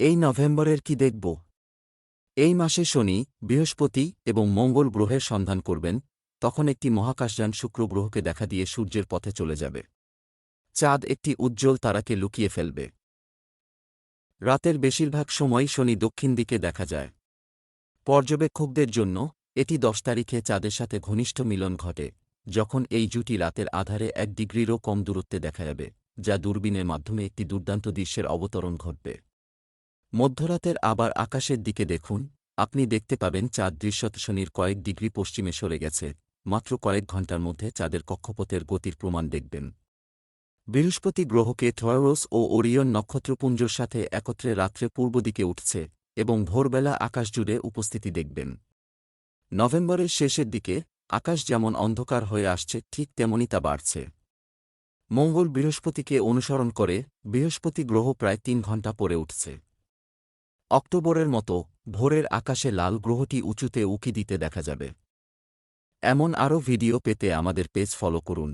এই নভেম্বরের কি দেখব? এই মাসে শনি, বৃহস্পতি এবং মঙ্গল গ্রহের সন্ধান করবেন, তখন একটি মহাকাশযান শুক্র গ্রহকে দেখা দিয়ে সূর্যের পথে চলে যাবে। চাঁদ একটি উজ্জ্বল তারাকে লুকিয়ে ফেলবে। রাতের বেশিরভাগ সময় শনি দক্ষিণ দিকে দেখা যায়। পর্যবেক্ষকদের জন্য, এটি দশ তারিখে চাঁদের সাথে ঘনিষ্ঠ মিলন ঘটে, যখন এই জুটি রাতের আধারে এক ডিগ্রিরও কম দূরত্বে দেখা যাবে, যা দূরবীনের মাধ্যমে একটি দুর্দান্ত দৃশ্যের অবতরণ ঘটবে। মধ্যরাতের আবার আকাশের দিকে দেখুন, আপনি দেখতে পাবেন চাঁদ দৃশ্যত শনির কয়েক ডিগ্রি পশ্চিমে সরে গেছে, মাত্র কয়েক ঘণ্টার মধ্যে চাঁদের কক্ষপথের গতির প্রমাণ দেখবেন। বৃহস্পতি গ্রহকে থয়রোস ও ওরিয়ন নক্ষত্রপুঞ্জর সাথে একত্রে রাত্রে পূর্ব দিকে উঠছে এবং ভোরবেলা আকাশ জুড়ে উপস্থিতি দেখবেন। নভেম্বরের শেষের দিকে, আকাশ যেমন অন্ধকার হয়ে আসছে, ঠিক তেমনই তা বাড়ছে। মঙ্গল বৃহস্পতিকে অনুসরণ করে বৃহস্পতি গ্রহ প্রায় তিন ঘণ্টা পরে উঠছে। অক্টোবরের মতো ভোরের আকাশে লাল গ্রহটি উঁচুতে উকি দিতে দেখা যাবে। এমন আরও ভিডিও পেতে আমাদের পেজ ফলো করুন।